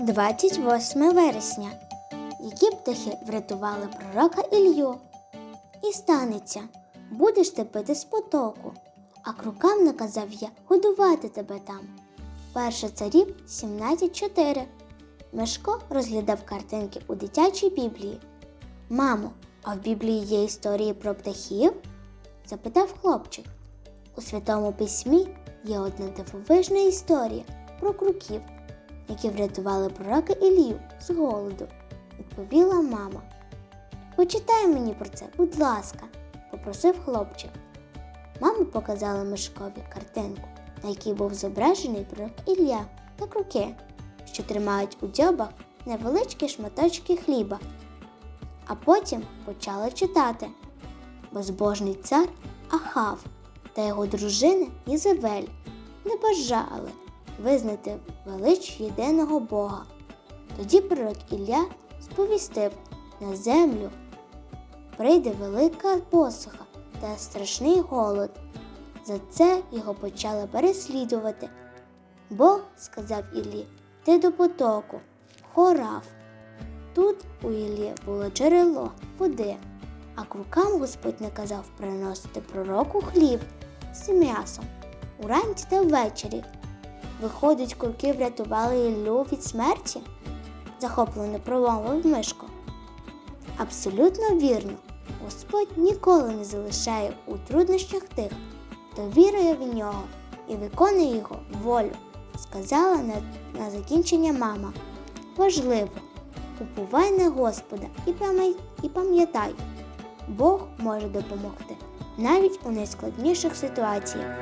28 вересня. Які птахи врятували пророка Ілью? І станеться, будеш ти пити з потоку, а крукам наказав я годувати тебе там. Перше царів 17.4. Мишко розглядав картинки у дитячій біблії. Мамо, а в Біблії є історії про птахів? запитав хлопчик. У Святому Письмі є одна дивовижна історія про круків, які врятували пророка Ілію з голоду, відповіла мама. Почитай мені про це, будь ласка, попросив хлопчик. Мама показала Мишкові картинку, на якій був зображений пророк Ілля та круки, що тримають у дзьобах невеличкі шматочки хліба. А потім почала читати. Безбожний цар Ахав та його дружина Ізавель не бажали визнати велич єдиного Бога. Тоді пророк Ілля сповістив на землю прийде велика посуха та страшний голод. За це його почали переслідувати. Бог сказав Іллі, ти до потоку, хорав. Тут у Іллі було джерело води, а крукам Господь наказав приносити пророку хліб з м'ясом уранці та ввечері. Виходить, курки врятували Іллю від смерті? захоплено промовив Мишко. Абсолютно вірно. Господь ніколи не залишає у труднощах тих, хто вірує в нього і виконує його волю, сказала на, на закінчення мама. Важливо, уповай на Господа і пам'ятай, Бог може допомогти навіть у найскладніших ситуаціях.